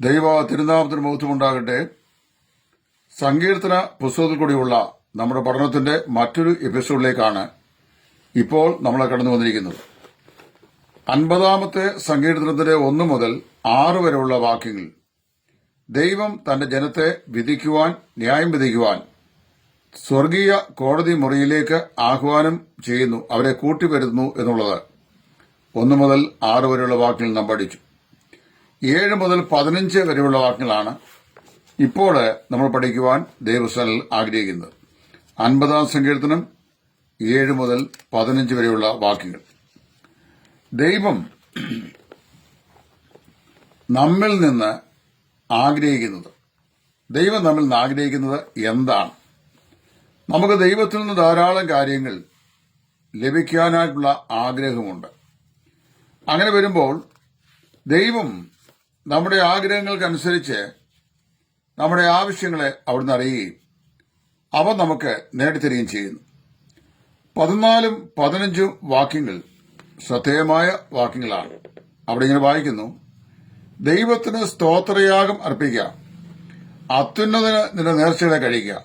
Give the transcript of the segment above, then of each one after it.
ദൈവ തിരുനാമത്തിന് മഹത്വമുണ്ടാകട്ടെ. സങ്കീർത്തന പുസ്തകത്തിൽ കൂടിയുള്ള നമ്മുടെ പഠനത്തിന്റെ മറ്റൊരു എപ്പിസോഡിലേക്കാണ് ഇപ്പോൾ നമ്മൾ കടന്നു വന്നിരിക്കുന്നത്. അൻപതാമത്തെ സങ്കീർത്തനത്തിന്റെ ഒന്ന് മുതൽ ആറ് വരെയുള്ള വാക്യങ്ങൾ. ദൈവം തന്റെ ജനത്തെ വിധിക്കുവാൻ ന്യായം വിധിക്കുവാൻ സ്വർഗീയ കോടതി മുറിയിലേക്ക് ആഹ്വാനം ചെയ്യുന്നു അവരെ കൂട്ടിവരുന്നു എന്നുള്ളത്. ഒന്നു മുതൽ ആറ് വരെയുള്ള വാക്യങ്ങൾ നാം പഠിച്ചു. ഏഴ് മുതൽ പതിനഞ്ച് വരെയുള്ള വാക്യങ്ങളാണ് ഇപ്പോൾ നമ്മൾ പഠിക്കുവാൻ ദൈവസ്ഥാനിൽ ആഗ്രഹിക്കുന്നത്. അൻപതാം സങ്കീർത്തനം ഏഴ് മുതൽ പതിനഞ്ച് വരെയുള്ള വാക്യങ്ങൾ. ദൈവം നമ്മിൽ നിന്ന് ആഗ്രഹിക്കുന്നത്. ദൈവം നമ്മിൽ നിന്ന് ആഗ്രഹിക്കുന്നത് എന്താണ്? നമുക്ക് ദൈവത്തിൽ നിന്ന് ധാരാളം കാര്യങ്ങൾ ലഭിക്കാനായിട്ടുള്ള ആഗ്രഹമുണ്ട്. അങ്ങനെ വരുമ്പോൾ ദൈവം നമ്മുടെ ആഗ്രഹങ്ങൾക്കനുസരിച്ച് നമ്മുടെ ആവശ്യങ്ങളെ അവിടുന്ന് അറിയുകയും അവ നമുക്ക് നേടിത്തരികയും ചെയ്യുന്നു. പതിനാലും പതിനഞ്ചും വാക്യങ്ങൾ ശ്രദ്ധേയമായ വാക്യങ്ങളാണ്. അവിടെ ഇങ്ങനെ വായിക്കുന്നു. ദൈവത്തിന് സ്തോത്രയാഗം അർപ്പിക്കുക. അത്യുന്നതിന് നിന്റെ നേർച്ചകളെ കഴിക്കുക.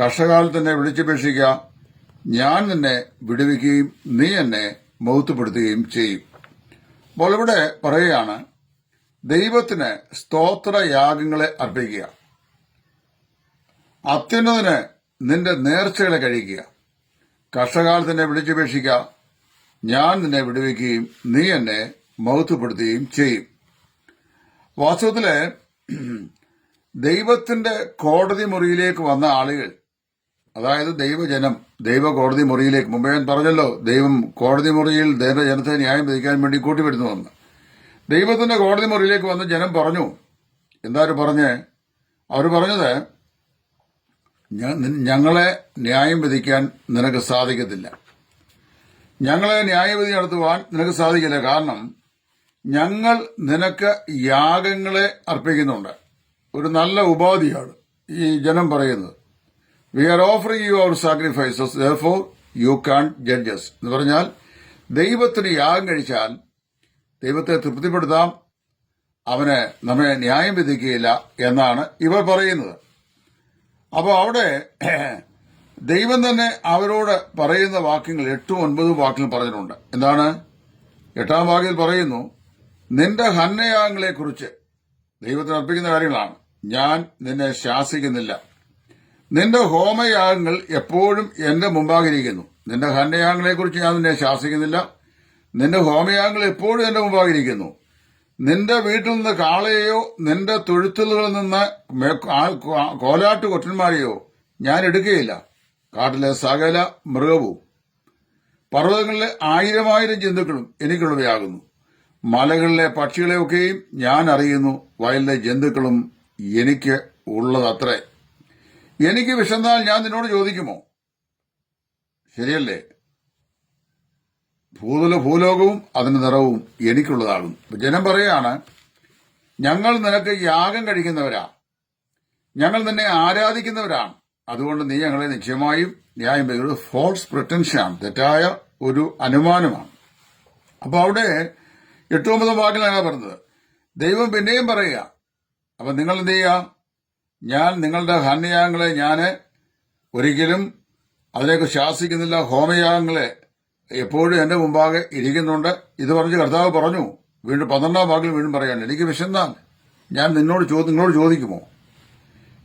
കർഷകാലത്ത് വിളിച്ചപേക്ഷിക്കുക. ഞാൻ നിന്നെ വിടുവിക്കുകയും നീ എന്നെ മൗത്തുപ്പെടുത്തുകയും ചെയ്യും. അപ്പോൾ ഇവിടെ പറയുകയാണ് ദൈവത്തിന് സ്തോത്രയാഗങ്ങളെ അർപ്പിക്കുക. അത്യുന്നതിന് നിന്റെ നേർച്ചകളെ കഴിക്കുക. കർഷകാലത്തിനെ വിളിച്ചപേക്ഷിക്കുക. ഞാൻ നിന്നെ വിടുവിക്കുകയും നീ എന്നെ മഹത്വപ്പെടുത്തുകയും ചെയ്യും. വാസ്തവത്തിൽ ദൈവത്തിന്റെ കോടതി മുറിയിലേക്ക് വന്ന ആളുകൾ അതായത് ദൈവജനം ദൈവ കോടതി മുറിയിലേക്ക് മുമ്പേ ഞാൻ പറഞ്ഞല്ലോ ദൈവം കോടതി മുറിയിൽ ദൈവജനത്തെ ന്യായം വിധിക്കാൻ വേണ്ടി കൂട്ടിവരുന്നു വന്ന് ദൈവത്തിന്റെ കോടതി മുറിയിലേക്ക് വന്ന് ജനം പറഞ്ഞു. എന്തായാലും പറഞ്ഞ്? അവർ പറഞ്ഞത് ഞങ്ങളെ ന്യായം വിധിക്കാൻ നിനക്ക് സാധിക്കത്തില്ല. ഞങ്ങളെ ന്യായവിധി നടത്തുവാൻ നിനക്ക് സാധിക്കില്ല. കാരണം ഞങ്ങൾ നിനക്ക് യാഗങ്ങളെ അർപ്പിക്കുന്നുണ്ട്. ഒരു നല്ല ഉപാധിയാണ് ഈ ജനം പറയുന്നത്. We are offering you our sacrifices for you can judges എന്ന് പറഞ്ഞാൽ ദൈവത്തിന് യാഗം കഴിച്ചാൽ ദൈവത്തെ തൃപ്തിപ്പെടുത്താം. അവനെ നമ്മെ ന്യായം വിധിക്കുകയില്ല എന്നാണ് ഇവർ പറയുന്നത്. അപ്പോൾ അവിടെ ദൈവം തന്നെ അവരോട് പറയുന്ന വാക്യങ്ങൾ എട്ടും ഒൻപതും വാക്യങ്ങൾ പറഞ്ഞിട്ടുണ്ട്. എന്താണ്? എട്ടാം വാക്യത്തിൽ പറയുന്നു നിന്റെ ഹന്നയാഗങ്ങളെ കുറിച്ച് ദൈവത്തിന് അർപ്പിക്കുന്ന കാര്യങ്ങളാണ്. ഞാൻ നിന്നെ ശാസിക്കുന്നില്ല. നിന്റെ ഹോമയാഗങ്ങൾ എപ്പോഴും എന്റെ മുമ്പാകിരിക്കുന്നു നിന്റെ ഹന്നയാഗങ്ങളെ കുറിച്ച് ഞാൻ നിന്നെ ശാസിക്കുന്നില്ല. നിന്റെ ഹോമയാഗങ്ങൾ എപ്പോഴും എന്റെ മുമ്പാകിരിക്കുന്നു നിന്റെ വീട്ടിൽ നിന്ന് കാളയെയോ നിന്റെ തൊഴുത്തുകളിൽ നിന്ന് കോലാട്ട് കൊറ്റന്മാരെയോ ഞാൻ എടുക്കുകയില്ല. കാട്ടിലെ സകല മൃഗവും. പർവതങ്ങളിലെ ആയിരമായിരം ജന്തുക്കളും എനിക്കുള്ളവയാകുന്നു. മലകളിലെ പക്ഷികളെയൊക്കെയും ഞാൻ അറിയുന്നു. വയലിലെ ജന്തുക്കളും എനിക്ക് ഉള്ളതത്രേ. എനിക്ക് വിശന്നാൽ ഞാൻ നിന്നോട് ചോദിക്കുമോ? ശരിയല്ലേ? ഭൂതല ഭൂലോകവും അതിന്റെ നിറവും എനിക്കുള്ളതാകും ജനം പറയാണ് ഞങ്ങൾ നിനക്ക് യാഗം കഴിക്കുന്നവരാ. ഞങ്ങൾ നിന്നെ ആരാധിക്കുന്നവരാണ്. അതുകൊണ്ട് നീ ഞങ്ങളെ നിശ്ചയമായും ന്യായം ചെയ്യുന്നത് ഫോൾസ് പ്രൊട്ടൻഷ്യാണ് തെറ്റായ ഒരു അനുമാനമാണ്. അപ്പൊ അവിടെ എട്ടൊമ്പതും വാക്കിലാണ് പറഞ്ഞത്. ദൈവം പിന്നെയും പറയുക അപ്പൊ നിങ്ങൾ എന്ത് ചെയ്യുക? ഞാൻ നിങ്ങളുടെ ഹന്യയാഗങ്ങളെ ഞാൻ ഒരിക്കലും അതിലേക്ക് ശാസിക്കുന്നില്ല ഹോമയാഗങ്ങളെ എപ്പോഴും എന്റെ മുമ്പാകെ ഇരിക്കുന്നുണ്ട്. ഇത് പറഞ്ഞ് കർത്താവ് പറഞ്ഞു. വീണ്ടും പന്ത്രണ്ടാം വാക്കിൽ വീണ്ടും പറയാൻ എനിക്ക് വിശന്നാൽ ഞാൻ നിന്നോട് നിങ്ങളോട് ചോദിക്കുമോ?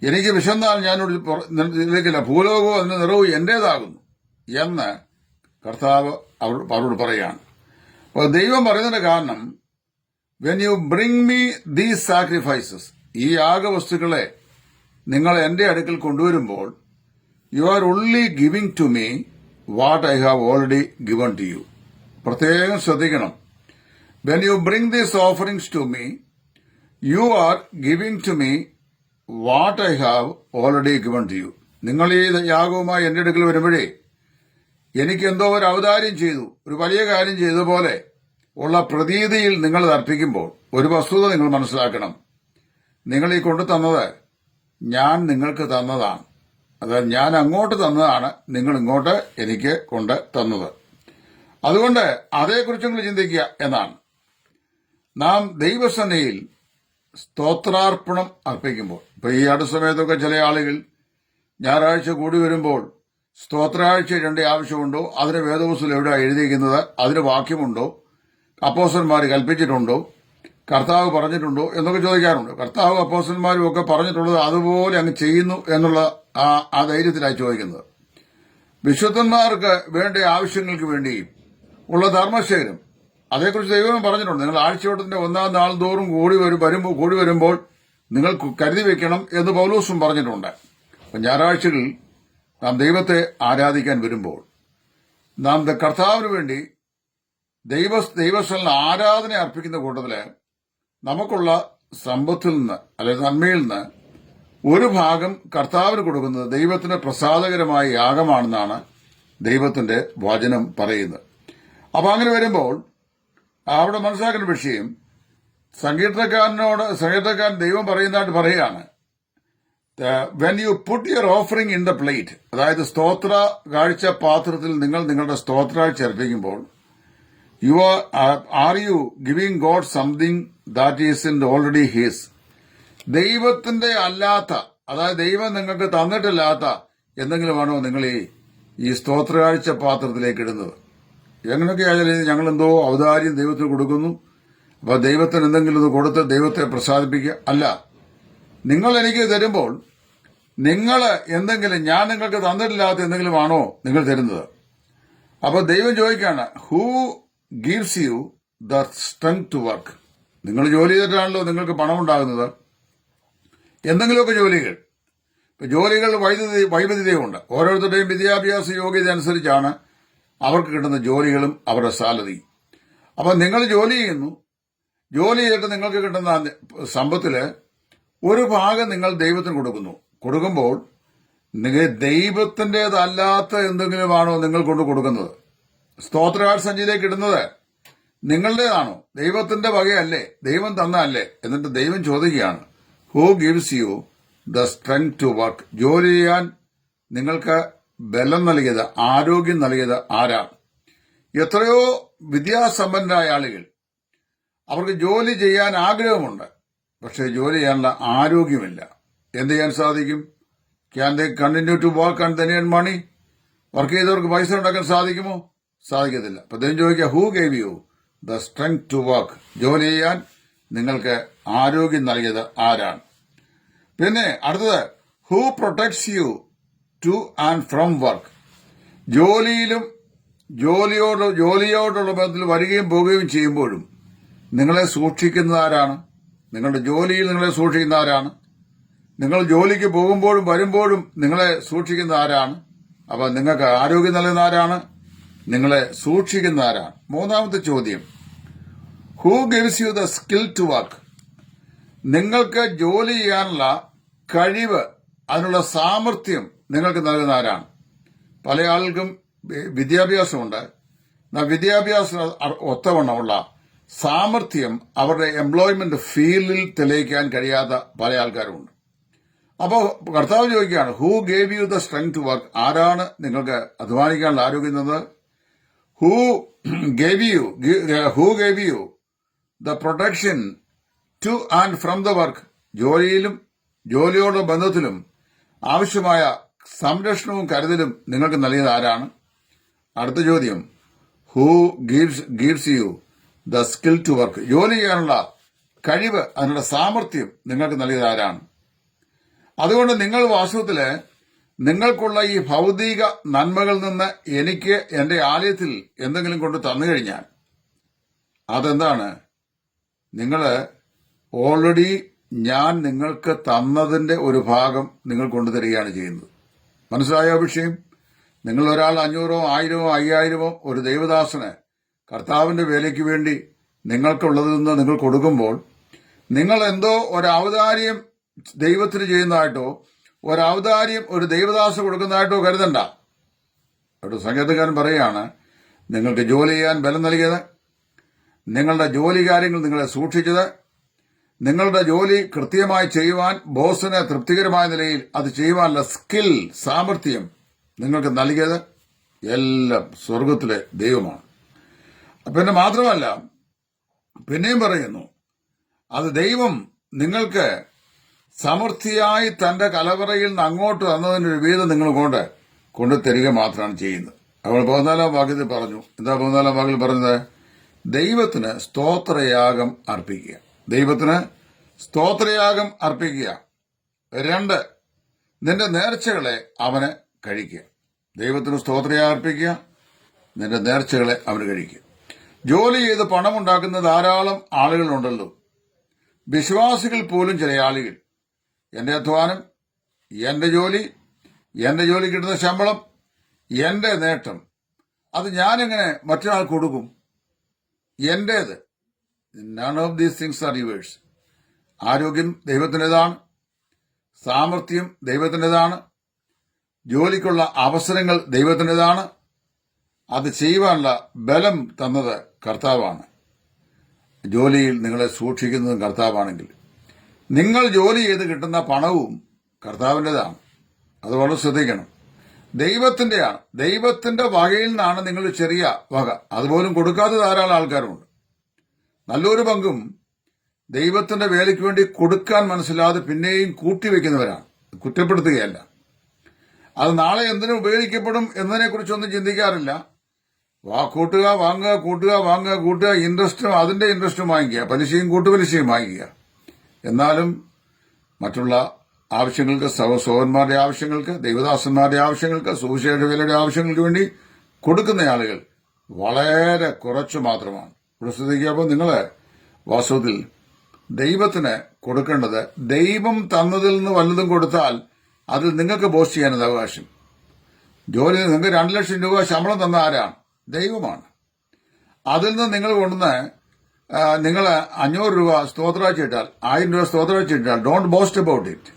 എനിക്ക് വിശന്നാൽ ഞാനോട് നിൽക്കില്ല ഭൂലോകവും അതിന്റെ നിറവും എന്റേതാകുന്നു. എന്ന് കർത്താവ് അവരോട് പറയുകയാണ് അപ്പോൾ ദൈവം പറയുന്നതിന്റെ കാരണം when you bring me these sacrifices ഈ യാഗവസ്തുക്കളെ നിങ്ങൾ എന്റെ അടുക്കൽ കൊണ്ടുവരുമ്പോൾ you are only giving to me what I have already given to you പ്രത്യേകം ശ്രദ്ധിക്കണം. When you bring these offerings to me you are giving to me what I have already given to you നിങ്ങൾ ഈ യാഗവുമായി എന്റെ അടുക്കൽ വരുമ്പോഴേ എനിക്ക് എന്തോ ഒരു അവതാരം ചെയ്തു ഒരു വലിയ കാര്യം ചെയ്ത പോലെ ഉള്ള പ്രതീതിയിൽ നിങ്ങൾ അർപ്പിക്കുമ്പോൾ ഒരു വസ്തുത നിങ്ങൾ മനസ്സിലാക്കണം. നിങ്ങൾ ഈ കൊണ്ടു തന്നത് ഞാൻ നിങ്ങൾക്ക് തന്നതാണ്. അതായത് ഞാൻ അങ്ങോട്ട് തന്നതാണ് നിങ്ങൾ ഇങ്ങോട്ട് എനിക്ക് കൊണ്ട് തന്നത്. അതുകൊണ്ട് അതേക്കുറിച്ച് നിങ്ങൾ ചിന്തിക്കുക എന്നാണ്. നാം ദൈവസന്നിയിൽ സ്തോത്രാർപ്പണം അർപ്പിക്കുമ്പോൾ ഇപ്പൊ ഈ അടുത്ത സമയത്തൊക്കെ ചില ആളുകൾ ഞായറാഴ്ച കൂടി വരുമ്പോൾ സ്തോത്രാഴ്ച രണ്ട് ആവശ്യമുണ്ടോ? അതിന് വേദപുസ്തകം എവിടെയാണ് എഴുതിയിരിക്കുന്നത്? അതിന് വാക്യമുണ്ടോ? അപ്പോസന്മാർ കൽപ്പിച്ചിട്ടുണ്ടോ? കർത്താവ് പറഞ്ഞിട്ടുണ്ടോ എന്നൊക്കെ ചോദിക്കാറുണ്ട്. കർത്താവ് അപ്പോസന്മാരും ഒക്കെ പറഞ്ഞിട്ടുള്ളത് അതുപോലെ അങ്ങ് ചെയ്യുന്നു എന്നുള്ള ആ ആ ധൈര്യത്തിലാണ് ചോദിക്കുന്നത്. വിശുദ്ധന്മാർക്ക് വേണ്ട ആവശ്യങ്ങൾക്ക് വേണ്ടിയും ഉള്ള ധർമ്മശേഖരം. അതേക്കുറിച്ച് ദൈവം പറഞ്ഞിട്ടുണ്ട്. നിങ്ങൾ ആഴ്ചവട്ടത്തിന്റെ ഒന്നാം നാൾ തോറും കൂടി വരും വരുമ്പോൾ കൂടി വരുമ്പോൾ നിങ്ങൾ കരുതി വെക്കണം എന്ന് പൗലോസും പറഞ്ഞിട്ടുണ്ട്. അപ്പൊ ഞായറാഴ്ചകളിൽ നാം ദൈവത്തെ ആരാധിക്കാൻ വരുമ്പോൾ നാം കർത്താവിന് വേണ്ടി ദൈവ ദൈവസ്ഥലിന് ആരാധന അർപ്പിക്കുന്ന കൂട്ടത്തിൽ നമുക്കുള്ള സമ്പത്തിൽ നിന്ന് അല്ലെങ്കിൽ നന്മയിൽ നിന്ന് ഒരു ഭാഗം കർത്താവിന് കൊടുക്കുന്നത് ദൈവത്തിന് പ്രസാദകരമായ യാഗമാണെന്നാണ് ദൈവത്തിന്റെ വചനം പറയുന്നത്. അപ്പൊ അങ്ങനെ വരുമ്പോൾ അവിടെ മനസ്സിലാക്കുന്ന വിഷയം സങ്കീർത്തക്കാരനോട് സങ്കീർത്തക്കാരൻ ദൈവം പറയുന്നതായിട്ട് പറയുകയാണ് when you put your offering in the plate അതായത് സ്തോത്ര കാഴ്ച പാത്രത്തിൽ നിങ്ങൾ നിങ്ങളുടെ സ്തോത്ര അർപ്പിക്കുമ്പോൾ you are are you giving God something that is in already his ദൈവത്തിന്റെ അല്ലാത്ത അതായത് ദൈവം നിങ്ങൾക്ക് തന്നിട്ടില്ലാത്ത എന്തെങ്കിലുമാണോ നിങ്ങൾ ഈ ഈ സ്തോത്രകാഴ്ച പാത്രത്തിലേക്ക് ഇടുന്നത്. എങ്ങനെയൊക്കെ ആയാലും ഞങ്ങൾ എന്തോ ഔദാര്യം ദൈവത്തിന് കൊടുക്കുന്നു. അപ്പൊ ദൈവത്തിന് എന്തെങ്കിലും ഇത് കൊടുത്ത് ദൈവത്തെ പ്രസാദിപ്പിക്കുക. അല്ല നിങ്ങൾ എനിക്ക് തരുമ്പോൾ നിങ്ങൾ എന്തെങ്കിലും ഞാൻ നിങ്ങൾക്ക് തന്നിട്ടില്ലാത്ത എന്തെങ്കിലും ആണോ നിങ്ങൾ തരുന്നത്. അപ്പൊ ദൈവം ചോദിക്കുകയാണ് who gives you the strength to work നിങ്ങൾ ജോലി ചെയ്തിട്ടാണല്ലോ നിങ്ങൾക്ക് പണം ഉണ്ടാകുന്നത് എന്തെങ്കിലുമൊക്കെ ജോലികൾ. ഇപ്പൊ ജോലികൾ വൈദ്യുതി വൈവിധ്യതയുണ്ട് ഓരോരുത്തരുടെയും വിദ്യാഭ്യാസ യോഗ്യത അനുസരിച്ചാണ് അവർക്ക് കിട്ടുന്ന ജോലികളും അവരുടെ സാലറി. അപ്പൊ നിങ്ങൾ ജോലി ചെയ്യുന്നു. ജോലി ചെയ്തിട്ട് നിങ്ങൾക്ക് കിട്ടുന്ന സമ്പത്തിൽ ഒരു ഭാഗം നിങ്ങൾ ദൈവത്തിന് കൊടുക്കുന്നു. കൊടുക്കുമ്പോൾ നിങ്ങൾ ദൈവത്തിന്റെതല്ലാത്ത എന്തെങ്കിലുമാണോ നിങ്ങൾ കൊണ്ട് കൊടുക്കുന്നത്. സ്തോത്രകാർ സഞ്ചിയിലേക്ക് ഇടുന്നത്. നിങ്ങളുടേതാണോ? ദൈവത്തിന്റെ വകയല്ലേ? ദൈവം തന്നല്ലേ എന്നിട്ട് ദൈവം ചോദിക്കുകയാണ്. Who gives you the strength to work ജോലി ചെയ്യാൻ നിങ്ങൾക്ക് ബലം നൽകിയത് ആരോഗ്യം നൽകിയത് ആരാ? എത്രയോ വിദ്യാസമ്പന്നരായ ആളുകൾ. അവർക്ക് ജോലി ചെയ്യാൻ ആഗ്രഹമുണ്ട്. പക്ഷേ ജോലി ചെയ്യാനുള്ള ആരോഗ്യമില്ല. എന്ത് ചെയ്യാൻ സാധിക്കും? Can they continue to work and then money work ചെയ്തവർക്ക് പൈസ ഉണ്ടാക്കാൻ സാധിക്കുമോ? സാധിക്കത്തില്ല. അപ്പൊ ദൈവം ചോദിക്കുക who gave you the strength to work. ജോലി ചെയ്യാൻ നിങ്ങൾക്ക് ആരോഗ്യം നൽകിയത് ആരാണ്? പിന്നെ അടുത്തത് who protects you to and from work ജോലിയിലും ജോലിയോട് ജോലിയോടുള്ള ബന്ധത്തിൽ വരികയും പോവുകയും ചെയ്യുമ്പോഴും നിങ്ങളെ സൂക്ഷിക്കുന്നത് ആരാണ്? നിങ്ങളുടെ ജോലിയിൽ നിങ്ങളെ സൂക്ഷിക്കുന്ന ആരാണ്? നിങ്ങൾ ജോലിക്ക് പോകുമ്പോഴും വരുമ്പോഴും നിങ്ങളെ സൂക്ഷിക്കുന്ന ആരാണ്? അപ്പോൾ നിങ്ങൾക്ക് ആരോഗ്യം നൽകുന്ന ആരാണ്? നിങ്ങളെ സൂക്ഷിക്കുന്ന ആരാണ്? മൂന്നാമത്തെ ചോദ്യം. Who gives you the skill to work നിങ്ങൾക്ക് ജോലി ചെയ്യാനുള്ള കഴിവ് അതിനുള്ള സാമർഥ്യം നിങ്ങൾക്ക് നൽകുന്ന ആരാണ്? പല ആളുകൾക്കും വിദ്യാഭ്യാസമുണ്ട്. എന്നാൽ വിദ്യാഭ്യാസം ഒത്തവണ്ണമുള്ള സാമർഥ്യം അവരുടെ എംപ്ലോയ്മെന്റ് ഫീൽഡിൽ തെളിയിക്കാൻ കഴിയാത്ത പല ആൾക്കാരുമുണ്ട്. അപ്പോൾ കർത്താവ് ചോദിക്കുകയാണ് who gave you the strength work ആരാണ് നിങ്ങൾക്ക് അധ്വാനിക്കാനുള്ള ആരോഗ്യം തന്നത്? Who gave you who gave you the protection to and from the work ജോലിയിലും ജോലിയോടുള്ള ബന്ധത്തിലും ആവശ്യമായ സംരക്ഷണവും കരുതലും നിങ്ങൾക്ക് നൽകിയത് ആരാണ്? അടുത്ത ചോദ്യം. Who gives gives you the skill to work ജോലി ചെയ്യാനുള്ള കഴിവ് അതിനുള്ള സാമർഥ്യം നിങ്ങൾക്ക് നൽകിയത് ആരാണ്? അതുകൊണ്ട് നിങ്ങൾ വാസ്തവത്തിൽ നിങ്ങൾക്കുള്ള ഈ ഭൗതിക നന്മകളിൽ നിന്ന് എനിക്ക് എന്റെ ആലയത്തിൽ എന്തെങ്കിലും കൊണ്ട് തന്നു കഴിഞ്ഞാൽ അതെന്താണ്? നിങ്ങൾ ഓൾറെഡി ഞാൻ നിങ്ങൾക്ക് തന്നതിന്റെ ഒരു ഭാഗം നിങ്ങൾ കൊണ്ടുതരികയാണ് ചെയ്യുന്നത്. മനസ്സിലായോ വിഷയം? നിങ്ങൾ ഒരാൾ അഞ്ഞൂറോ ആയിരമോ അയ്യായിരമോ ഒരു ദൈവദാസന് കർത്താവിന്റെ വേലയ്ക്ക് വേണ്ടി നിങ്ങൾക്കുള്ളതിൽ നിന്ന് നിങ്ങൾ കൊടുക്കുമ്പോൾ നിങ്ങൾ എന്തോ ഒരു ദൈവത്തിന് ചെയ്യുന്നതായിട്ടോ ഒരു ഒരു ദൈവദാസ കൊടുക്കുന്നതായിട്ടോ കരുതണ്ട. ഒരു സംഗീതക്കാരൻ പറയുകയാണ് നിങ്ങൾക്ക് ജോലി ചെയ്യാൻ ബലം നൽകിയത് നിങ്ങളുടെ ജോലി കാര്യങ്ങൾ നിങ്ങളെ സൂക്ഷിച്ചത്. നിങ്ങളുടെ ജോലി കൃത്യമായി ചെയ്യുവാൻ ബോസിന് തൃപ്തികരമായ നിലയിൽ അത് ചെയ്യുവാനുള്ള സ്കിൽ സാമർഥ്യം നിങ്ങൾക്ക് നൽകിയത് എല്ലാം സ്വർഗത്തിലെ ദൈവമാണ്. പിന്നെ മാത്രമല്ല പിന്നെയും പറയുന്നു അത് ദൈവം നിങ്ങൾക്ക് സമൃദ്ധിയായി തന്റെ കലവറയിൽ നിന്ന് അങ്ങോട്ട് തന്നതിനൊരു വീതം നിങ്ങൾ കൊണ്ട് കൊണ്ടുതരിക മാത്രമാണ് ചെയ്യുന്നത്. അവൾ പതിനാലാം വാക്യത്തിൽ പറഞ്ഞു എന്താ പതിനാലാം വാക്യത്തിൽ പറഞ്ഞത്? ദൈവത്തിന് സ്തോത്രയാഗം അർപ്പിക്കുക. ദൈവത്തിന് സ്തോത്രയാഗം അർപ്പിക്കുക. രണ്ട് നിന്റെ നേർച്ചകളെ അവന് കഴിക്കുക. ദൈവത്തിന് സ്തോത്രയാഗം അർപ്പിക്കുക നിന്റെ നേർച്ചകളെ അവന് കഴിക്കുക. ജോലി ചെയ്ത് പണമുണ്ടാക്കുന്ന ധാരാളം ആളുകളുണ്ടല്ലോ. വിശ്വാസികൾ പോലും ചില ആളുകൾ. എന്റെ അധ്വാനം എന്റെ ജോലി എന്റെ ജോലി കിട്ടുന്ന ശമ്പളം എന്റെ നേട്ടം. അത് ഞാനെങ്ങനെ മറ്റൊരാൾ കൊടുക്കും? എന്റേത്. None of these things are yours ആരോഗ്യം ദൈവത്തിന്റെതാണ്. സാമർഥ്യം ദൈവത്തിന്റെതാണ്. ജോലിക്കുള്ള അവസരങ്ങൾ ദൈവത്തിന്റെതാണ്. അത് ചെയ്യുവാനുള്ള ബലം തന്നത് കർത്താവാണ്. ജോലിയിൽ നിങ്ങളെ സൂക്ഷിക്കുന്നതും കർത്താവാണെങ്കിൽ. നിങ്ങൾ ജോലി ചെയ്ത് കിട്ടുന്ന പണവും കർത്താവിന്റെതാണ്. അത് വളരെ ശ്രദ്ധിക്കണം. ദൈവത്തിന്റെയാണ് ദൈവത്തിന്റെ വകയിൽ നിന്നാണ് നിങ്ങൾ ചെറിയ വക. അതുപോലും കൊടുക്കാത്ത ധാരാളം ആൾക്കാരുണ്ട്. നല്ലൊരു പങ്കും ദൈവത്തിന്റെ വേലയ്ക്ക് വേണ്ടി കൊടുക്കാൻ മനസ്സിലാതെ പിന്നെയും കൂട്ടിവെക്കുന്നവരാണ് കുറ്റപ്പെടുത്തുകയല്ല. അത് നാളെ എന്തിനു ഉപയോഗിക്കപ്പെടും എന്നതിനെക്കുറിച്ചൊന്നും ചിന്തിക്കാറില്ല. വാ കൂട്ടുക വാങ്ങുക കൂട്ടുക വാങ്ങുക കൂട്ടുക ഇൻട്രസ്റ്റും അതിന്റെ ഇൻട്രസ്റ്റും വാങ്ങിക്കുക. പലിശയും കൂട്ടുപലിശയും വാങ്ങിക്കുക. എന്നാലും മറ്റുള്ള ആവശ്യങ്ങൾക്ക് സഹസോഹന്മാരുടെ ആവശ്യങ്ങൾക്ക് ദൈവദാസന്മാരുടെ ആവശ്യങ്ങൾക്ക് സുവിശേഷ വിലയുടെ ആവശ്യങ്ങൾക്ക് വേണ്ടി കൊടുക്കുന്ന ആളുകൾ വളരെ കുറച്ച് മാത്രമാണ്. ഇവിടെ ശ്രദ്ധിക്കുമ്പോൾ നിങ്ങൾ വാസ്തവത്തിൽ ദൈവത്തിന് കൊടുക്കേണ്ടത് ദൈവം തന്നതിൽ നിന്ന് വല്ലതും കൊടുത്താൽ അതിൽ നിങ്ങൾക്ക് ബോസ്റ്റ് ചെയ്യാനത് അവകാശം? ജോലി നിങ്ങൾക്ക് രണ്ട് ലക്ഷം രൂപ ശമ്പളം തന്ന ആരാണ്? ദൈവമാണ്. അതിൽ നിന്ന് നിങ്ങൾ കൊണ്ടുവന്ന് നിങ്ങൾ അഞ്ഞൂറ് രൂപ സ്തോത്രാച്ചിട്ടാൽ ആയിരം രൂപ സ്തോത്രാച്ചിട്ടാൽ don't boast about it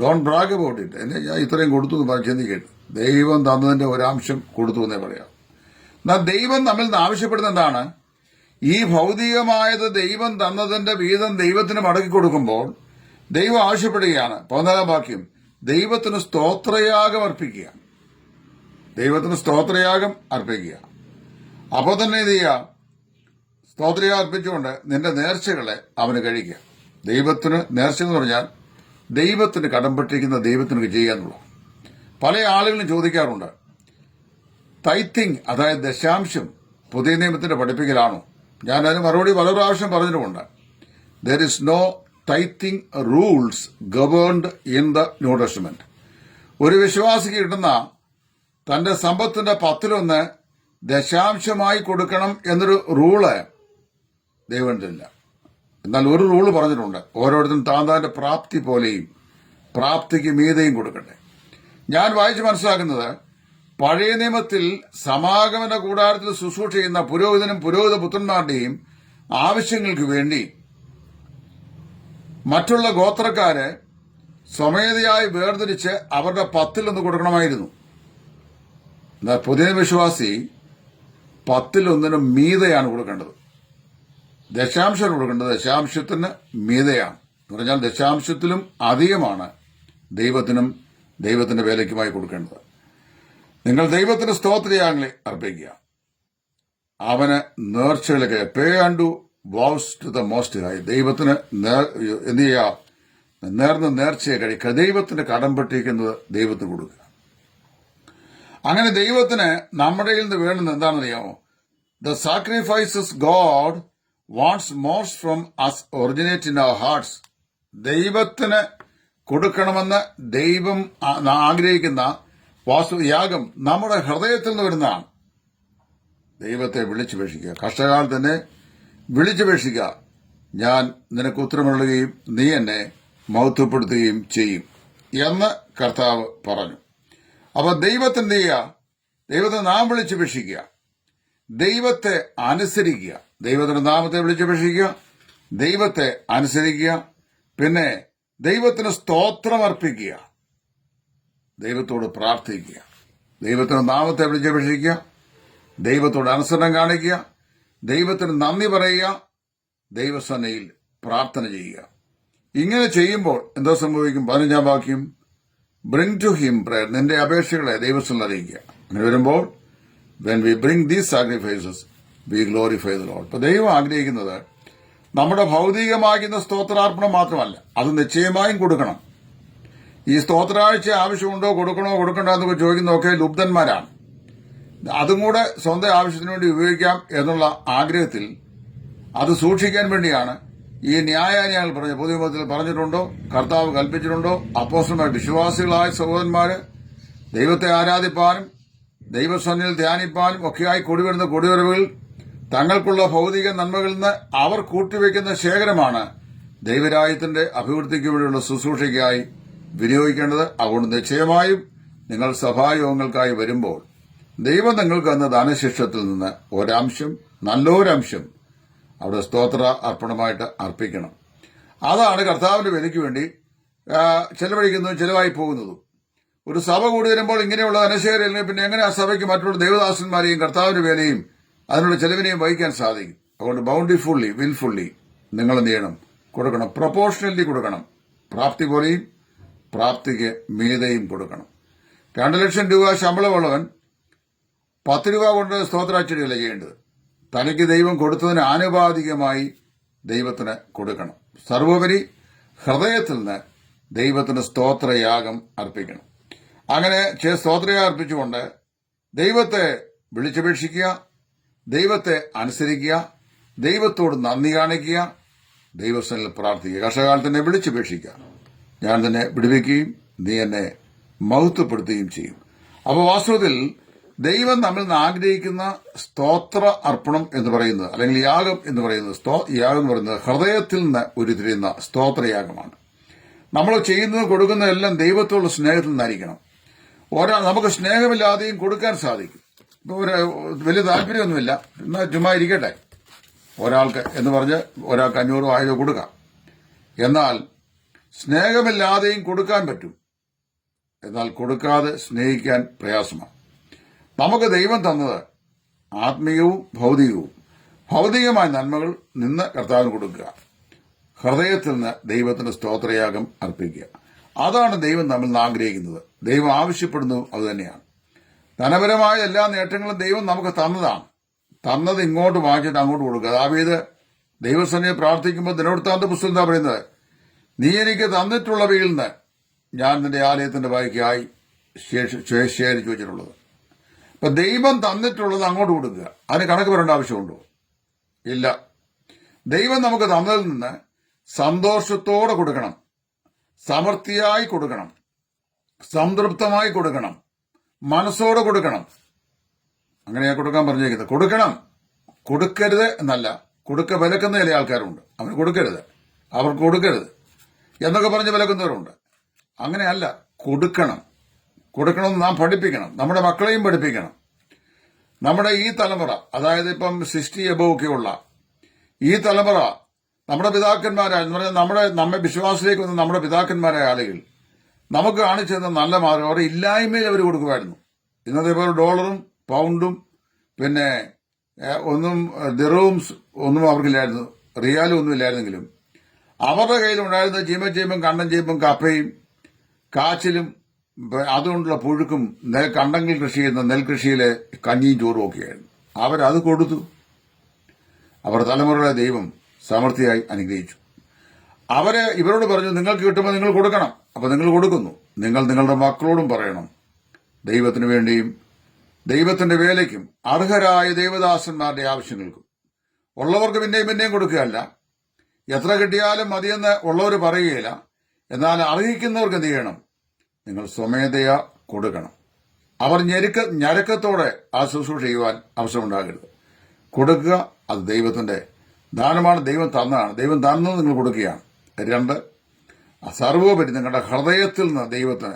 don't brag about it എന്നെ ഞാൻ ഇത്രയും കൊടുത്തു എന്ന് പറഞ്ഞ് കേട്ടു. ദൈവം തന്നതിന്റെ ഒരാംശം കൊടുത്തു എന്നേ പറയാം. എന്നാൽ ദൈവം നമ്മിൽ നിന്ന് ആവശ്യപ്പെടുന്ന എന്താണ്? ഈ ഭൗതികമായത് ദൈവം തന്നതിന്റെ വീതം ദൈവത്തിന് മടക്കി കൊടുക്കുമ്പോൾ ദൈവം ആവശ്യപ്പെടുകയാണ്. പതിനാലാം വാക്യം. ദൈവത്തിന് സ്തോത്രയാഗം അർപ്പിക്കുക. ദൈവത്തിന് സ്തോത്രയാഗം അർപ്പിക്കുക. അപ്പോൾ തന്നെ ഇത് ചെയ്യുക? സ്തോത്രയാഗം അർപ്പിച്ചുകൊണ്ട് നിന്റെ നേർച്ചകളെ അവന് കഴിക്കുക. ദൈവത്തിന് നേർച്ച എന്ന് പറഞ്ഞാൽ ദൈവത്തിന് കടംപെട്ടിരിക്കുന്ന ദൈവത്തിന് ചെയ്യാന്നുള്ളൂ പല ആളുകളും ചോദിക്കാറുണ്ട്. തൈത്തിങ് അതായത് ദശാംശം പുതിയ നിയമത്തിന്റെ പഠിപ്പിക്കലാണോ. ഞാൻ അതിന് മറുപടി പല പ്രാവശ്യം പറഞ്ഞിട്ടുമുണ്ട്. There is no tithing rules governed in the New Testament ഒരു വിശ്വാസിക്ക് കിട്ടുന്ന തന്റെ സമ്പത്തിന്റെ പത്തിലൊന്ന് ദശാംശമായി കൊടുക്കണം എന്നൊരു റൂൾ ദൈവത്തില്ല എന്നാൽ ഒരു റൂൾ പറഞ്ഞിട്ടുണ്ട്. ഓരോരുത്തരും താൻ താന്റെ പ്രാപ്തി പോലെയും പ്രാപ്തിക്ക് മീതയും കൊടുക്കട്ടെ. ഞാൻ വായിച്ച് മനസ്സിലാക്കുന്നത് പഴയ നിയമത്തിൽ സമാഗമന കൂടാരത്തിൽ ശുശ്രൂഷ ചെയ്യുന്ന പുരോഹിതനും പുരോഹിത പുത്രന്മാരുടെയും ആവശ്യങ്ങൾക്ക് വേണ്ടി മറ്റുള്ള ഗോത്രക്കാരെ സ്വമേധയായി വേർതിരിച്ച് അവരുടെ പത്തിലൊന്ന് കൊടുക്കണമായിരുന്നു. എന്നാൽ പുതിയ വിശ്വാസി പത്തിലൊന്നിനും മീതയാണ് കൊടുക്കേണ്ടത്. ദശാംശം കൊടുക്കേണ്ടത് ദശാംശത്തിന് മീതയാണ്. എന്ന് പറഞ്ഞാൽ ദശാംശത്തിലും അധികമാണ് ദൈവത്തിനും ദൈവത്തിന്റെ വേലയ്ക്കുമായി കൊടുക്കേണ്ടത്. നിങ്ങൾ ദൈവത്തിന് സ്തോത്രയാങ്ങളെ അർപ്പിക്കുക. അവന് നേർച്ചകളൊക്കെ pay and to vows to the Most High. ദൈവത്തിന് എന്ത് ചെയ്യുക? നേർന്ന് നേർച്ചയെ കഴിക്കുക ദൈവത്തിന് കടം പെട്ടിരിക്കുന്നത് ദൈവത്തിന് കൊടുക്കുക. അങ്ങനെ ദൈവത്തിന് നമ്മുടെ നിന്ന് വേണ്ടുന്നത് എന്താണെന്നറിയാമോ? The sacrifices God wants most from us originate in our hearts ദൈവത്തിന് കൊടുക്കണമെന്ന് ദൈവം ആഗ്രഹിക്കുന്ന വാസ്തു യാഗം നമ്മുടെ ഹൃദയത്തിൽ നിന്ന് വരുന്നതാണ്. ദൈവത്തെ വിളിച്ചുപേക്ഷിക്കുക. കഷ്ടകാലം തന്നെ വിളിച്ചുപേക്ഷിക്കുക. ഞാൻ നിനക്ക് ഉത്തരമുള്ളുകയും നീ എന്നെ മഹത്വപ്പെടുത്തുകയും ചെയ്യും എന്ന് കർത്താവ് പറഞ്ഞു. അപ്പൊ ദൈവത്തിന് ചെയ്യുക? ദൈവത്തെ നാം വിളിച്ചുപേക്ഷിക്കുക. ദൈവത്തെ അനുസരിക്കുക. ദൈവത്തിന്റെ നാമത്തെ വിളിച്ചപേക്ഷിക്കുക ദൈവത്തെ അനുസരിക്കുക പിന്നെ ദൈവത്തിന് സ്തോത്രം അർപ്പിക്കുക ദൈവത്തോട് പ്രാർത്ഥിക്കുക ദൈവത്തിന്റെ നാമത്തെ വിളിച്ചപേക്ഷിക്കുക ദൈവത്തോട് അനുസരണം കാണിക്കുക ദൈവത്തിന് നന്ദി പറയുക ദൈവസന്നയിൽ പ്രാർത്ഥന ചെയ്യുക. ഇങ്ങനെ ചെയ്യുമ്പോൾ എന്തോ സംഭവിക്കും? പതിനഞ്ചാം വാക്യം ബ്രിങ് ടു ഹിം പ്രയർ നിന്റെ അപേക്ഷകളെ ദൈവസ്ഥനിൽ അറിയിക്കുക. അങ്ങനെ വരുമ്പോൾ when we bring these sacrifices we glorify the Lord ഇപ്പൊ ദൈവം ആഗ്രഹിക്കുന്നത് നമ്മുടെ ഭൗതികമാകുന്ന സ്തോത്രാർപ്പണം മാത്രമല്ല അത് നിശ്ചയമായും കൊടുക്കണം. ഈ സ്തോത്രാഴ്ച ആവശ്യമുണ്ടോ കൊടുക്കണോ കൊടുക്കണ്ടോ എന്നൊക്കെ ചോദിക്കുന്നതൊക്കെ ലുബ്ധന്മാരാണ് അതും കൂടെ സ്വന്തം ആവശ്യത്തിന് വേണ്ടി ഉപയോഗിക്കാം എന്നുള്ള ആഗ്രഹത്തിൽ അത് സൂക്ഷിക്കാൻ വേണ്ടിയാണ് ഈ ന്യായാന്യായങ്ങൾ പറഞ്ഞ പൊതുവിമത്തിൽ പറഞ്ഞിട്ടുണ്ടോ കർത്താവ് കൽപ്പിച്ചിട്ടുണ്ടോ അപ്പോസ്റ്റന്മാർ വിശ്വാസികളായ സഹോദരന്മാര് ദൈവത്തെ ആരാധിപ്പാനും ദൈവസന്നിധിയിൽ ധ്യാനിപ്പാനും ഒക്കെയായി കൊടിവരുന്ന കൊടിവരവുകൾ തങ്ങൾക്കുള്ള ഭൗതിക നന്മകളിൽ നിന്ന് അവർ കൂട്ടിവെക്കുന്ന ശേഖരമാണ് ദൈവരാജ്യത്തിന്റെ അഭിവൃദ്ധിക്ക് വേണ്ടിയുള്ള ശുശ്രൂഷയ്ക്കായി വിനിയോഗിക്കേണ്ടത്. അതുകൊണ്ട് നിശ്ചയമായും നിങ്ങൾ സഭായോഗങ്ങൾക്കായി വരുമ്പോൾ ദൈവം നിങ്ങൾക്ക് എന്ന ദാനശിഷ്ടത്തിൽ നിന്ന് ഒരംശം നല്ലൊരംശം അവിടെ സ്തോത്ര അർപ്പണമായിട്ട് അർപ്പിക്കണം. അതാണ് കർത്താവിന്റെ വിലയ്ക്ക് വേണ്ടി ചെലവഴിക്കുന്നതും ചെലവായി പോകുന്നതും. ഒരു സഭ കൂടി വരുമ്പോൾ ഇങ്ങനെയുള്ള ധനശേഖരം പിന്നെ എങ്ങനെ ആ സഭയ്ക്ക് മറ്റുള്ള ദേവദാസന്മാരെയും കർത്താവിന്റെ വേലയും അതിനുള്ള ചെലവിനെയും വഹിക്കാൻ സാധിക്കും. അതുകൊണ്ട് ബൗണ്ടിഫുള്ളി വിൽഫുള്ളി നിങ്ങൾ എന്ത് ചെയ്യണം? കൊടുക്കണം. പ്രൊപ്പോർഷണലി കൊടുക്കണം. പ്രാപ്തി പോലെയും പ്രാപ്തിക്ക് മീതയും കൊടുക്കണം. രണ്ട് ലക്ഷം രൂപ ശമ്പളമുള്ളവൻ പത്ത് രൂപ കൊണ്ട് സ്തോത്രാച്ചടിയല്ല ചെയ്യേണ്ടത്. തനിക്ക് ദൈവം കൊടുത്തതിന് ആനുപാതികമായി ദൈവത്തിന് കൊടുക്കണം. സർവോപരി ഹൃദയത്തിൽ നിന്ന് ദൈവത്തിന് സ്തോത്രയാഗം അർപ്പിക്കണം. അങ്ങനെ സ്തോത്രയാഗം അർപ്പിച്ചുകൊണ്ട് ദൈവത്തെ വിളിച്ചപേക്ഷിക്കുക ദൈവത്തെ അനുസരിക്കുക ദൈവത്തോട് നന്ദി കാണിക്കുക ദൈവസ്ഥനിൽ പ്രാർത്ഥിക്കുക. കർഷകാലത്തിനെ വിളിച്ചപേക്ഷിക്കുക ഞാൻ തന്നെ വിടുവിക്കുകയും നീ എന്നെ മഹത്വപ്പെടുത്തുകയും ചെയ്യും. അപ്പോൾ വാസ്തവത്തിൽ ദൈവം നമ്മിൽ നിന്ന് ആഗ്രഹിക്കുന്ന സ്തോത്ര അർപ്പണം എന്ന് പറയുന്നത് അല്ലെങ്കിൽ യാഗം എന്ന് പറയുന്നത് സ്തോ- യാഗം എന്ന് പറയുന്നത് ഹൃദയത്തിൽ നിന്ന് ഉരുത്തിരിയുന്ന സ്തോത്രയാഗമാണ്. നമ്മൾ ചെയ്യുന്നത് കൊടുക്കുന്നതെല്ലാം ദൈവത്തോടുള്ള സ്നേഹത്തിൽ നിന്നായിരിക്കണം. ഒരാൾ നമുക്ക് സ്നേഹമില്ലാതെയും കൊടുക്കാൻ സാധിക്കും. ഒരു വലിയ താല്പര്യമൊന്നുമില്ല. എന്നാൽ ചുമ്മാ ഇരിക്കട്ടെ. ഒരാൾക്ക് എന്ന് പറഞ്ഞ് ഒരാൾക്ക് അഞ്ഞൂറ് ആയിരം കൊടുക്കാം. എന്നാൽ സ്നേഹമില്ലാതെയും കൊടുക്കാൻ പറ്റും. എന്നാൽ കൊടുക്കാതെ സ്നേഹിക്കാൻ പ്രയാസമാണ്. നമുക്ക് ദൈവം തന്നത് ആത്മീയവും ഭൗതികവും. ഭൗതികമായ നന്മകൾ നിന്ന് കർത്താവിന് കൊടുക്കുക. ഹൃദയത്തിൽ നിന്ന് ദൈവത്തിന്റെ സ്തോത്രയാഗം അർപ്പിക്കുക. അതാണ് ദൈവം നമ്മൾ ആഗ്രഹിക്കുന്നത്. ദൈവം ആവശ്യപ്പെടുന്നതും അതുതന്നെയാണ് ധനപരമായ എല്ലാ നേട്ടങ്ങളും ദൈവം നമുക്ക് തന്നതാണ്. തന്നത് ഇങ്ങോട്ട് വാങ്ങിച്ചിട്ട് അങ്ങോട്ട് കൊടുക്കുക. ദാവീദ് ദൈവസന്നിധി പ്രാർത്ഥിക്കുമ്പോൾ ദിനവൃത്താന്ത പുസ്തകം എന്താ പറയുന്നത്? നീ എനിക്ക് തന്നിട്ടുള്ളവയിൽ നിന്ന് ഞാൻ നിന്റെ ആലയത്തിന്റെ ബാക്കിയായി ശേഖരിച്ചു വെച്ചിട്ടുള്ളത്. അപ്പൊ ദൈവം തന്നിട്ടുള്ളത് അങ്ങോട്ട് കൊടുക്കുക. അതിന് കണക്ക് പറയേണ്ട ആവശ്യമുണ്ടോ? ഇല്ല. ദൈവം നമുക്ക് തന്നതിൽ നിന്ന് സന്തോഷത്തോടെ കൊടുക്കണം. സമൃദ്ധിയായി കൊടുക്കണം. സംതൃപ്തമായി കൊടുക്കണം. മനസ്സോടെ കൊടുക്കണം. അങ്ങനെയാ കൊടുക്കാൻ പറഞ്ഞേക്കുന്നത് കൊടുക്കണം. കൊടുക്കരുത് എന്നല്ല. കൊടുക്ക വിലക്കുന്ന ചില ആൾക്കാരുണ്ട്. അവന് കൊടുക്കരുത്. അവർക്ക് കൊടുക്കരുത്. എന്നൊക്കെ പറഞ്ഞ് വിലക്കുന്നവരുണ്ട്. അങ്ങനെയല്ല കൊടുക്കണം. കൊടുക്കണം നാം പഠിപ്പിക്കണം. നമ്മുടെ മക്കളെയും പഠിപ്പിക്കണം. നമ്മുടെ ഈ തലമുറ അതായത് ഇപ്പം സിക്സ്റ്റി എബോ ഒക്കെയുള്ള ഈ തലമുറ നമ്മുടെ പിതാക്കന്മാരായ നമ്മുടെ നമ്മെ വിശ്വാസത്തിലേക്ക് വന്ന നമ്മുടെ പിതാക്കന്മാരായ ആളുകൾ നമുക്ക് കാണിച്ചു തന്ന നല്ല മാർഗം അവരുടെ ഇല്ലായ്മയിൽ അവർ കൊടുക്കുമായിരുന്നു. ഇന്നത്തെ പോലെ ഡോളറും പൗണ്ടും പിന്നെ ഒന്നും ദിറവും ഒന്നും അവർക്കില്ലായിരുന്നു. റിയാലും ഒന്നും ഇല്ലായിരുന്നെങ്കിലും. അവരുടെ കയ്യിലുണ്ടായിരുന്ന ചീമ ചീമ്പും കണ്ടം ചീമ്പും കപ്പയും കാച്ചിലും അതുകൊണ്ടുള്ള പുഴുക്കും നെൽ കണ്ടങ്ങൾ കൃഷി ചെയ്യുന്ന നെൽകൃഷിയിലെ കഞ്ഞിയും ചോറും ഒക്കെയായിരുന്നു. അവരത് കൊടുത്തു. അവർ തലമുറയുടെ ദൈവം സമൃദ്ധിയായി അനുഗ്രഹിച്ചു. അവരെ ഇവരോട് പറഞ്ഞു നിങ്ങൾക്ക് കിട്ടുമ്പോൾ നിങ്ങൾ കൊടുക്കണം. അപ്പൊ നിങ്ങൾ കൊടുക്കുന്നു. നിങ്ങൾ നിങ്ങളുടെ മക്കളോടും പറയണം. ദൈവത്തിന് വേണ്ടിയും ദൈവത്തിന്റെ വേലയ്ക്കും അർഹരായ ദൈവദാസന്മാരുടെ ആവശ്യങ്ങൾക്കും. ഉള്ളവർക്ക് പിന്നെയും പിന്നെയും കൊടുക്കുകയല്ല. എത്ര കിട്ടിയാലും മതിയെന്ന് ഉള്ളവർ പറയുകയില്ല. എന്നാൽ അർഹിക്കുന്നവർക്ക് എന്ത് ചെയ്യണം? നിങ്ങൾ സ്വമേധയാ കൊടുക്കണം. അവർ ഞെരുക്ക ഞരക്കത്തോടെ ആ ശുശ്രൂഷ ചെയ്യുവാൻ അവസരമുണ്ടാകരുത്. കൊടുക്കുക അത് ദൈവത്തിന്റെ ദാനമാണ് ദൈവം തന്നതാണ്. ദൈവം തന്നത് നിങ്ങൾ കൊടുക്കുകയാണ്. രണ്ട് സർവോപരി നിങ്ങളുടെ ഹൃദയത്തിൽ നിന്ന് ദൈവത്തിന്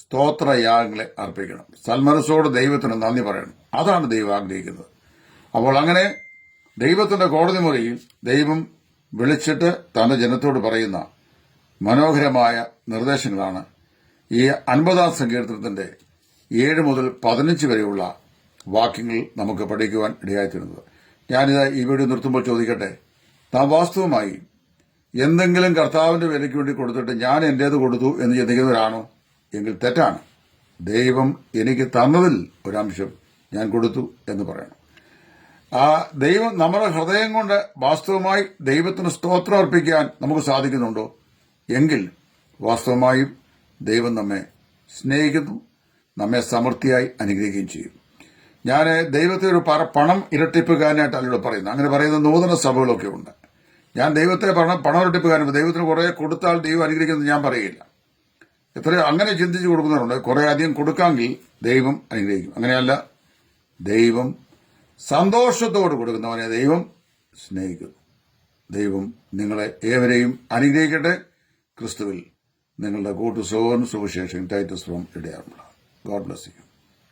സ്തോത്രയാഗങ്ങളെ അർപ്പിക്കണം. സൽമനസ്സോട് ദൈവത്തിന് നന്ദി പറയണം. അതാണ് ദൈവം ആഗ്രഹിക്കുന്നത്. അപ്പോൾ അങ്ങനെ ദൈവത്തിന്റെ കോടതി മുറിയിൽ ദൈവം വിളിച്ചിട്ട് തന്റെ ജനത്തോട് പറയുന്ന മനോഹരമായ നിർദ്ദേശങ്ങളാണ് ഈ അൻപതാം സങ്കീർത്തനത്തിന്റെ ഏഴ് മുതൽ പതിനഞ്ച് വരെയുള്ള വാക്യങ്ങൾ നമുക്ക് പഠിക്കുവാൻ ഇടയായിത്തീരുന്നത്. ഞാനിത് ഈ വീഡിയോ നിർത്തുമ്പോൾ ചോദിക്കട്ടെ? നാം വാസ്തവമായി എന്തെങ്കിലും കർത്താവിന്റെ വിലയ്ക്ക് വേണ്ടി കൊടുത്തിട്ട് ഞാൻ എന്റേത് കൊടുത്തു എന്ന് ചിന്തിക്കുന്നവരാണോ എങ്കിൽ തെറ്റാണ്. ദൈവം എനിക്ക് തന്നതിൽ ഒരംശം ഞാൻ കൊടുത്തു എന്ന് പറയണം. ആ ദൈവം നമ്മുടെ ഹൃദയം കൊണ്ട് വാസ്തവമായി ദൈവത്തിന് സ്തോത്രം അർപ്പിക്കാൻ നമുക്ക് സാധിക്കുന്നുണ്ടോ? എങ്കിൽ വാസ്തവമായും ദൈവം നമ്മെ സ്നേഹിക്കുന്നു നമ്മെ സമൃദ്ധിയായി അനുഗ്രഹിക്കുകയും ചെയ്യും. ഞാൻ ദൈവത്തെ ഒരു പണം പണം ഇരട്ടിപ്പുകാരനായിട്ടല്ലോ പറയുന്നു അങ്ങനെ പറയുന്ന നൂതന സഭകളൊക്കെ ഉണ്ട്. ഞാൻ ദൈവത്തെ പണം പണം ഇരട്ടിപ്പുകാരൻ ദൈവത്തിന് കുറേ കൊടുത്താൽ ദൈവം അനുഗ്രഹിക്കുന്നത് ഞാൻ പറയില്ല എത്ര അങ്ങനെ ചിന്തിച്ച് കൊടുക്കുന്നവരുണ്ട്. കുറേ അധികം കൊടുക്കാമെങ്കിൽ ദൈവം അനുഗ്രഹിക്കും. അങ്ങനെയല്ല ദൈവം സന്തോഷത്തോട് കൊടുക്കുന്നവനെ ദൈവം സ്നേഹിക്കുന്നു. ദൈവം നിങ്ങളെ ഏവരെയും അനുഗ്രഹിക്കട്ടെ. ക്രിസ്തുവിൽ നിങ്ങളുടെ കൂട്ടു സോൻ സുവിശേഷം ടൈറ്റസ് ഫ്രോം ഇടയാറുള്ള ഗോഡ് ബ്ലസ് യു.